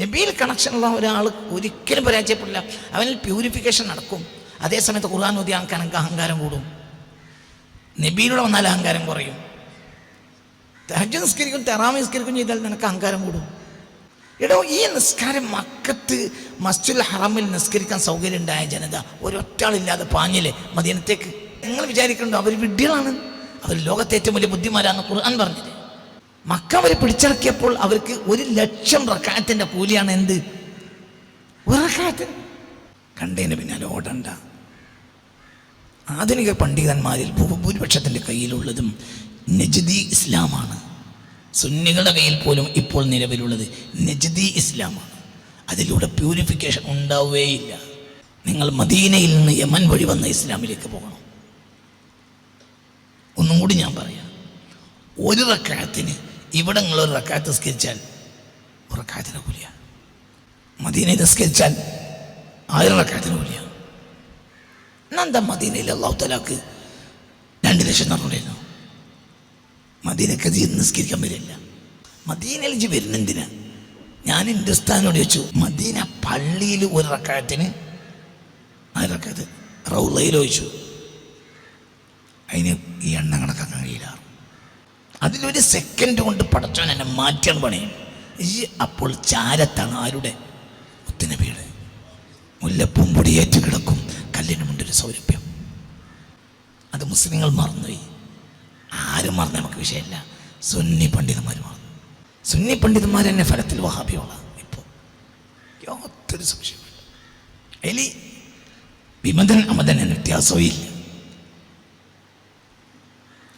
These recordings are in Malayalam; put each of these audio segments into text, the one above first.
നബിയിൽ കണക്ഷനുള്ള ഒരാൾ ഒരിക്കലും പരാജയപ്പെടില്ല. അവനിൽ പ്യൂരിഫിക്കേഷൻ നടക്കും. അതേസമയത്ത് ഖുർആൻ ഓതി ആൾക്കാർ അഹങ്കാരം കൂടും. നബിയിലൂടെ വന്നാൽ അഹങ്കാരം കുറയും. തെഹജ് നിസ്കരിക്കും തെറാമ നിസ്കരിക്കും ചെയ്താൽ നിനക്ക് അഹങ്കാരം കൂടും. എടോ ഈ നിസ്കാരം മക്കത്ത് മസ്ജിദുൽ ഹറമിൽ നിസ്കരിക്കാൻ സൗകര്യം ഉണ്ടായ ജനത ഒരൊറ്റാളില്ലാതെ പാഞ്ഞില്ലേ മദീനത്തേക്ക്? നിങ്ങൾ വിചാരിക്കണ്ടോ അവർ വിഡ്ഢികളാണ്. അവർ ലോകത്തെ ഏറ്റവും വലിയ ബുദ്ധിമാരാണെന്ന് ഖുർആൻ പറഞ്ഞത് മക്ക അവർ പിടിച്ചടക്കിയപ്പോൾ അവർക്ക് ഒരു ലക്ഷം റക്കായത്തിന്റെ കൂലിയാണ് എന്ത്? ഒരു റക്കായത്തിന് കണ്ടതിന് പിന്നാലെ ഓടണ്ട. ആധുനിക പണ്ഡിതന്മാരിൽ ഭൂരിപക്ഷത്തിന്റെ കയ്യിലുള്ളതും നജദി ഇസ്ലാമാണ്. സുന്നികളുടെ കയ്യിൽ പോലും ഇപ്പോൾ നിലവിലുള്ളത് നജദി ഇസ്ലാമാണ്. അതിലൂടെ പ്യൂരിഫിക്കേഷൻ ഉണ്ടാവുകയില്ല. നിങ്ങൾ മദീനയിൽ നിന്ന് യമൻ വഴി വന്ന ഇസ്ലാമിലേക്ക് പോകണം. ഒന്നും കൂടി ഞാൻ പറയാം. ഒരു റക്കായത്തിന് ഇവിടെ നിങ്ങൾ ഒരു റക്കാത്ത് നിസ്കരിച്ചാൽ ഒരു കൂലിയ. മദീനയിൽ നിസ്കരിച്ചാൽ ആയിരം റക്കാത്തിന് കൂലിയ. എന്താ മദീനയിൽ അള്ളാഹു തലാക്ക് രണ്ട് ലക്ഷം നടന്നിരുന്നു മദീനക്ക് നിസ്കരിക്കാൻ വരില്ല. മദീനയിൽ ജി വരുന്നെന്തിനാ ഞാൻ ഹിന്ദുസ്ഥാനോട് ചോദിച്ചു മദീന പള്ളിയിൽ ഒരു റക്കായത്തിന് ആയിരം റക്കാത്ത്? റൗലയിൽ ചോദിച്ചു അതിന് ഈ എണ്ണ കണക്കാക്കാൻ കഴിയില്ല. അതിലൊരു സെക്കൻഡ് കൊണ്ട് പടച്ചവൻ എന്നെ മാറ്റാൻ പണിയും. ഈ അപ്പോൾ ചാരത്താണ് ആരുടെ? ഒത്തിന് വീട് മുല്ലപ്പും പൊടിയേറ്റ് കിടക്കും. കല്ലിന് മുണ്ടൊരു സൗരഭ്യം. അത് മുസ്ലിങ്ങൾ മറന്നുപോയി. ആരും മറന്ന നമുക്ക് വിഷയമില്ല. സുന്നി പണ്ഡിതന്മാർ മറന്നു. സുന്നി പണ്ഡിതന്മാർ തന്നെ ഫലത്തിൽ വഹാബിയോളാം ഇപ്പോൾ യാതൊരു സംശയമില്ല അതിൽ വിമതൻ അമതൻ എന്ന വ്യത്യാസവും ഇല്ല.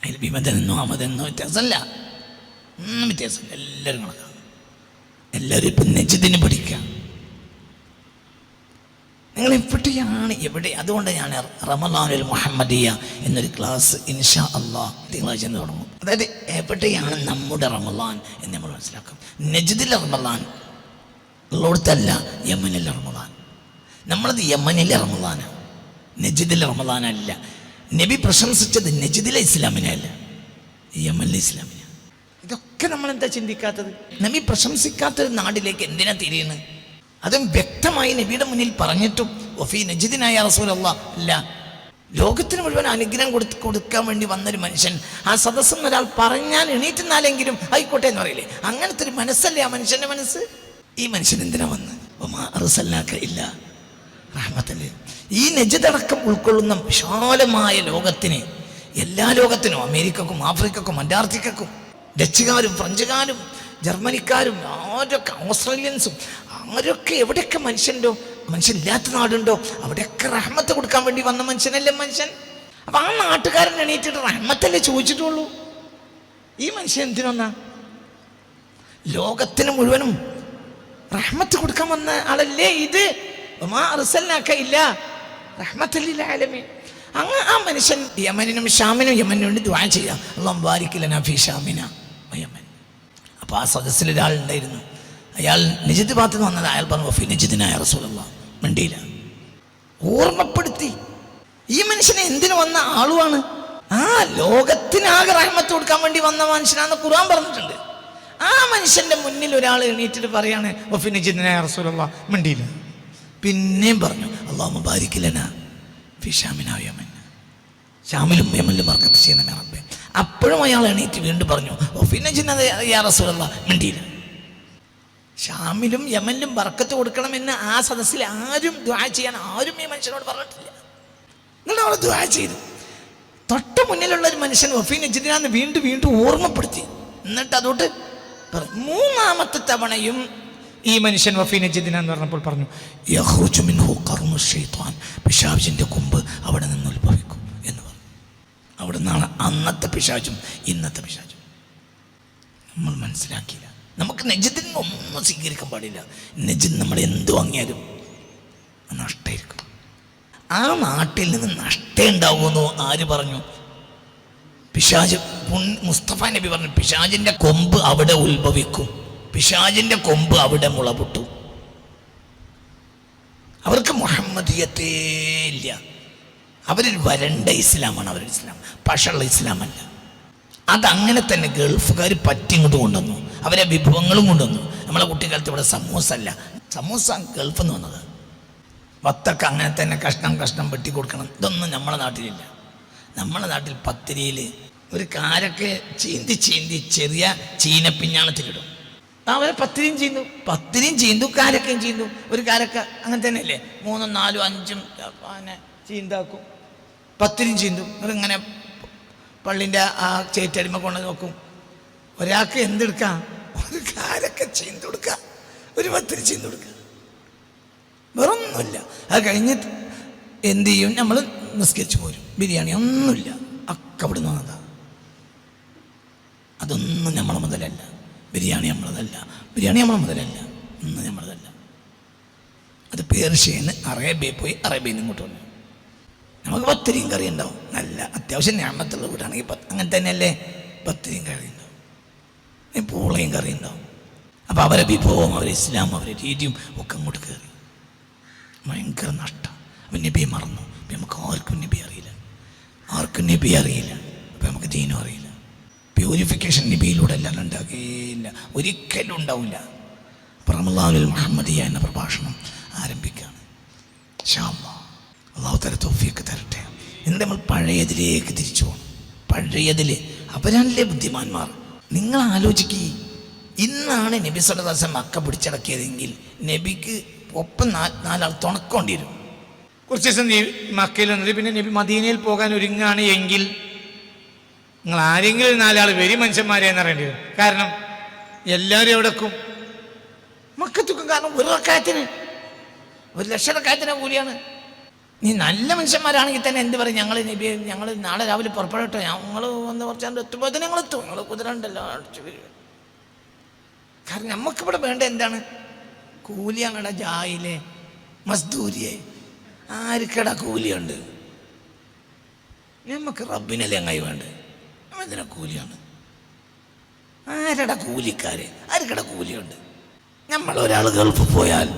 അതിൽ വിമതനെന്നോ അമതെന്നോ വ്യത്യാസമല്ല ഒന്നും വ്യത്യാസമില്ല. എല്ലാവരും കണക്കാണ്. എല്ലാവരും ഇപ്പം നെജത്തിന് പഠിക്കുക നിങ്ങൾ എവിടെയാണ്? എവിടെ? അതുകൊണ്ട് ഞാൻ റമലാനുൽ മുഹമ്മദിയ എന്നൊരു ക്ലാസ് ഇൻഷാ അള്ളാഹ് തിങ്കളാഴ്ച എന്ന് തുടങ്ങും. അതായത് എവിടെയാണ് നമ്മുടെ റമലാൻ എന്ന് നമ്മൾ മനസ്സിലാക്കും. നജിദിലെ റമലാൻ ഉള്ളിടത്തല്ല യമനിലെ റമലാൻ നമ്മളത് യമനിലെ റമലാനാണ് നജിദിലെ റമലാനല്ല നബി പ്രശംസിച്ചത് നജിദിലെ ഇസ്ലാമിനെ അല്ല യമനിലെ ഇസ്ലാമിനെ ഇതൊക്കെ നമ്മൾ എന്താ ചിന്തിക്കാത്തത്? നബി പ്രശംസിക്കാത്തൊരു നാടിലേക്ക് എന്തിനാ തിരിയുന്നത് അതും വ്യക്തമായി നബിയുടെ മുന്നിൽ പറഞ്ഞിട്ടും ഒഫി നജിദിനായ റസൂലല്ല അല്ല ലോകത്തിന് മുഴുവൻ അനുഗ്രഹം കൊടുത്ത് കൊടുക്കാൻ വേണ്ടി വന്നൊരു മനുഷ്യൻ ആ സദസ്സം ഒരാൾ പറഞ്ഞാൽ എണീറ്റുന്നാലെങ്കിലും ആയിക്കോട്ടെ എന്ന് പറയില്ലേ? അങ്ങനത്തെ ഒരു മനസ്സല്ലേ ആ മനുഷ്യന്റെ മനസ്സ്? ഈ മനുഷ്യൻ എന്തിനാ വന്ന്? ഒമാ ഇല്ല. റഹ്മത്തല്ലേ. ഈ നെജതടക്കം ഉൾക്കൊള്ളുന്ന വിശാലമായ ലോകത്തിന് എല്ലാ ലോകത്തിനും അമേരിക്കക്കും ആഫ്രിക്കക്കും അന്റാർട്ടിക്കക്കും ഡച്ചുകാരും ഫ്രഞ്ചുകാരും ജർമ്മനിക്കാരും ആരൊക്കെ ഓസ്ട്രേലിയൻസും ആരൊക്കെ എവിടെയൊക്കെ മനുഷ്യന്റെ മനുഷ്യനില്ലാത്ത നാടുണ്ടോ അവിടെയൊക്കെ റഹ്മത്ത് കൊടുക്കാൻ വേണ്ടി വന്ന മനുഷ്യനല്ലേ മനുഷ്യൻ? അപ്പൊ ആ നാട്ടുകാരൻ എണീറ്റിട്ട് റഹ്മത്തല്ലേ ചോദിച്ചിട്ടുള്ളൂ? ഈ മനുഷ്യൻ എന്തിനൊന്നാ? ലോകത്തിന് മുഴുവനും റഹ്മത്ത് കൊടുക്കാൻ വന്ന ആളല്ലേ ഇത്? ഇല്ല റഹ്മത്തല്ലില്ല ആലമീൻ അങ്ങ് ആ മനുഷ്യൻ യമനും ഷാമിനും യമനും വേണ്ടി ദ്വാ ചെയ്യാം. അള്ളാഹ് ബാരിക്കില്ല യമൻ. അപ്പോൾ ആ സദസ്സിൽ ഒരാളുണ്ടായിരുന്നു അയാൾ നിജിത് ഭാഗത്ത് നിന്ന് വന്നത് അയാൾ പറഞ്ഞു ഫി നിജിദിനായ റസൂലല്ല മിണ്ടിയില്ല. ഓർമ്മപ്പെടുത്തി. ഈ മനുഷ്യനെ എന്തിനു വന്ന ആളുമാണ് ആ ലോകത്തിനാകെ റഹ്മത്ത് കൊടുക്കാൻ വേണ്ടി വന്ന മനുഷ്യനാന്ന് ഖുർആൻ പറഞ്ഞിട്ടുണ്ട്. ആ മനുഷ്യന്റെ മുന്നിൽ ഒരാൾ എണീറ്റിട്ട് പറയാണ് ഒഫി നിജിദിനായ റസൂലല്ല മിണ്ടിയില്ല. പിന്നെയും പറഞ്ഞു അള്ളാഹു മുബാരിക്കില്ലന ഫി ഷാമിന യമൻ. ഷാമിലും യമനിലും വർക്കത്ത് ചെയ്യുന്ന റബ്ബെ. അപ്പോഴും അയാൾ എണീറ്റ് വീണ്ടും പറഞ്ഞു പിന്നെ ചിന്നത് യാ മിണ്ടിയില്ല. ഷാമിലും യമനിലും വർക്കത്ത് കൊടുക്കണമെന്ന് ആ സദസ്സിൽ ആരും ദ്വാ ചെയ്യാൻ ആരും ഈ മനുഷ്യനോട് പറഞ്ഞിട്ടില്ല. നിങ്ങൾ അവിടെ ദ്വാ ചെയ്തു. തൊട്ട് മുന്നിലുള്ള ഒരു മനുഷ്യൻ വഫീൻ നജിദിനാന്ന് വീണ്ടും വീണ്ടും ഓർമ്മപ്പെടുത്തി. എന്നിട്ട് അതോട്ട്. മൂന്നാമത്തെ തവണയും ഈ മനുഷ്യൻ വഫീൻ നജിദിന എന്ന് പറഞ്ഞപ്പോൾ പറഞ്ഞു "യഖ്റുജു മിൻഹു ഖർനു ശൈത്താൻ പിശാചിന്റെ കൊമ്പ് അവിടെ നിന്ന് ഉത്ഭവിക്കും എന്ന് പറഞ്ഞു. അവിടെ നിന്നാണ് അന്നത്തെ പിശാചും ഇന്നത്തെ പിശാചും. നമ്മൾ മനസ്സിലാക്കിയില്ല. നമുക്ക് നജിദിന് ഒന്നും സ്വീകരിക്കാൻ പാടില്ല. നജിദ് നമ്മൾ എന്ത് വാങ്ങിയാലും നഷ്ടമായിരിക്കും. ആ നാട്ടിൽ നിന്ന് നഷ്ടം ഉണ്ടാവുമെന്നോ ആര് പറഞ്ഞു? പിശാജ് മുസ്തഫ നബി പറഞ്ഞു പിശാജിന്റെ കൊമ്പ് അവിടെ ഉത്ഭവിക്കും. പിശാജിന്റെ കൊമ്പ് അവിടെ മുളപൊട്ടു. അവർക്ക് മുഹമ്മദിയത്തേ ഇല്ല. അവരിൽ വരണ്ട ഇസ്ലാമാണ് അവരുടെ ഇസ്ലാം. പക്ഷുള്ള ഇസ്ലാമല്ല. അതങ്ങനെ തന്നെ ഗൾഫുകാർ പറ്റി ഇങ്ങോട്ട് കൊണ്ടുവന്നു. അവരെ വിഭവങ്ങളും കൊണ്ടുവന്നു. നമ്മളെ കുട്ടിക്കാലത്ത് ഇവിടെ സമൂസ അല്ല സമൂസ ഗൾഫിൽ നിന്ന് വന്നത്. വത്തക്ക അങ്ങനെ തന്നെ കഷ്ണം കഷ്ണം വെട്ടി കൊടുക്കണം. ഇതൊന്നും നമ്മളെ നാട്ടിലില്ല. നമ്മളെ നാട്ടിൽ പത്തിരിയിൽ ഒരു കാരൊക്കെ ചീന്തി ചീന്തി ചെറിയ ചീനപ്പിഞ്ഞാണത്തിലിടും. അവരെ പത്തിരിയും ചീന്തു പത്തിരിയും ചീന്തു കാരക്കയും ചീന്തു ഒരു കാരക്ക അങ്ങനെ തന്നെയല്ലേ? മൂന്നും നാലും അഞ്ചും പിന്നെ ചീന്താക്കും. പത്തിരിയും ചീന്തു ഇങ്ങനെ പള്ളിന്റെ ആ ചേറ്റടിമ കൊണ്ട് നോക്കും. ഒരാൾക്ക് എന്തെടുക്കാം? ഒരു കാരക്ക ചീന്തു കൊടുക്കാം ഒരു പത്തിരി ചീന്തു കൊടുക്കുക വേറൊന്നുമില്ല. അത് കഴിഞ്ഞിട്ട് എന്ത് ചെയ്യും? നമ്മൾ നിസ്കരിച്ച് പോരും. ബിരിയാണി ഒന്നുമില്ല. ഒക്കെ അതൊന്നും നമ്മളെ മുതലല്ല. ബിരിയാണി നമ്മളതല്ല. ബിരിയാണി നമ്മളെ മുതലല്ല. ഇന്ന് നമ്മളതല്ല. അത് പേർഷ്യന്ന് അറേബ്യയിൽ പോയി അറേബ്യയിൽ നിന്ന് ഇങ്ങോട്ട് വന്നു. നമുക്ക് പത്തിരിയും കറി ഉണ്ടാവും. നല്ല അത്യാവശ്യം ഞാമത്തുള്ള വീടാണെങ്കിൽ അങ്ങനെ തന്നെയല്ലേ? പത്തിരിയും കറി ഉണ്ടാവും. പൂളയും കറി ഉണ്ടാവും. അപ്പോൾ അവരെ വിഭവം അവരെ ഇസ്ലാം അവരെ രീതിയും ഒക്കെ അങ്ങോട്ട് കയറി. ഭയങ്കര നഷ്ടം. അപ്പം നബിയെ മറന്നു. നമുക്ക് ആർക്കും നബി അറിയില്ല. ആർക്കും നബി അറിയില്ല. അപ്പം നമുക്ക് ദീനും അറിയില്ല. പ്യൂരിഫിക്കേഷൻ ലിപിയിലൂടെ എല്ലാം ഉണ്ടാകില്ല ഒരിക്കലും ഉണ്ടാവില്ല അപ്പം റമലാനുൽ മുഹമ്മദിയ എന്ന പ്രഭാഷണം ആരംഭിക്കുകയാണ് ഷാമ്മ അള്ളാഹു തല തോഫിയൊക്കെ തരട്ടെ. എന്നിട്ട് നമ്മൾ പഴയതിലേക്ക് തിരിച്ചു പോകണം പഴയതിൽ അവരല്ലേ ബുദ്ധിമാന്മാർ? നിങ്ങൾ ആലോചിക്കുക ഇന്നാണ് നബി സല്ലാസം മക്ക പിടിച്ചടക്കിയതെങ്കിൽ നബിക്ക് ഒപ്പം നാ നാലാൾ തുണക്കേണ്ടി വരും. കുറച്ച് ദിവസം മക്കയിൽ പിന്നെ നബി മദീനയിൽ പോകാൻ ഒരുങ്ങാണ് എങ്കിൽ നിങ്ങൾ ആരെങ്കിലും നാലാൾ വരി മനുഷ്യന്മാരെ എന്നറിയേണ്ടി വരും. കാരണം എല്ലാവരും എവിടെക്കും മക്കത്തുക്കും. കാരണം ഒരു റക്കായത്തിന് ഒരു ലക്ഷറക്കായത്തിന് കൂലിയാണ്. നീ നല്ല മനുഷ്യന്മാരാണെങ്കിൽ തന്നെ എന്ത് പറയും? ഞങ്ങൾ നബി ഞങ്ങൾ നാളെ രാവിലെ പുറപ്പെടട്ടെ ഞങ്ങൾ വന്ന് കുറച്ചാണ്ട് എത്തുമ്പോൾ തന്നെ ഞങ്ങൾ എത്തും. ഞങ്ങൾ കുതിരണ്ടല്ലോ. അടിച്ചു വരും കാരണം നമുക്കിവിടെ വേണ്ട എന്താണ്? കൂലിയാങ്ങട ജായിലെ മസ്ദൂരിയെ. ആർക്കട കൂലിയുണ്ട്? നമുക്ക് റബ്ബിനല്ലേ അങ്ങായി വേണ്ടത്? എന്തിനാ കൂലിയാണ്? ആരുടെ കൂലിക്കാര്? ആർക്കട കൂലിയുണ്ട്? നമ്മൾ ഒരാൾ ഗൾഫിൽ പോയാൽ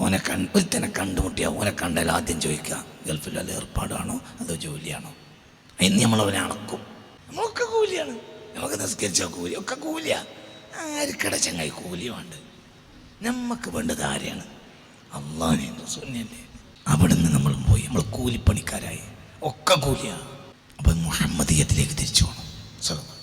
ഓനെ കണ്ട് ഒരുത്തനെ കണ്ടുമുട്ടിയാൽ ഓനെ കണ്ടാൽ ആദ്യം ചോദിക്കുക ഗൾഫിൽ വല്ല ഏർപ്പാടാണോ അതോ ജോലിയാണോ? ഇന്ന് നമ്മൾ അവനെ അണക്കും. നമ്മളൊക്കെ കൂലിയാണ്. നമുക്ക് നിസ്കരിച്ച കൂലി ഒക്കെ കൂലിയാ. ആർക്കട ചങ്ങായി കൂലിയുണ്ട് നമുക്ക് വേണ്ടത് ആരെയാണ്? അള്ളാഹെ അവിടെ അവിടുന്ന് നമ്മൾ പോയി നമ്മൾ കൂലിപ്പണിക്കാരായി. ഒക്കെ കൂലിയാണ് അപ്പം മുഹമ്മദീയത്തിലേക്ക് തിരിച്ചു പോകണം സ്വന്തം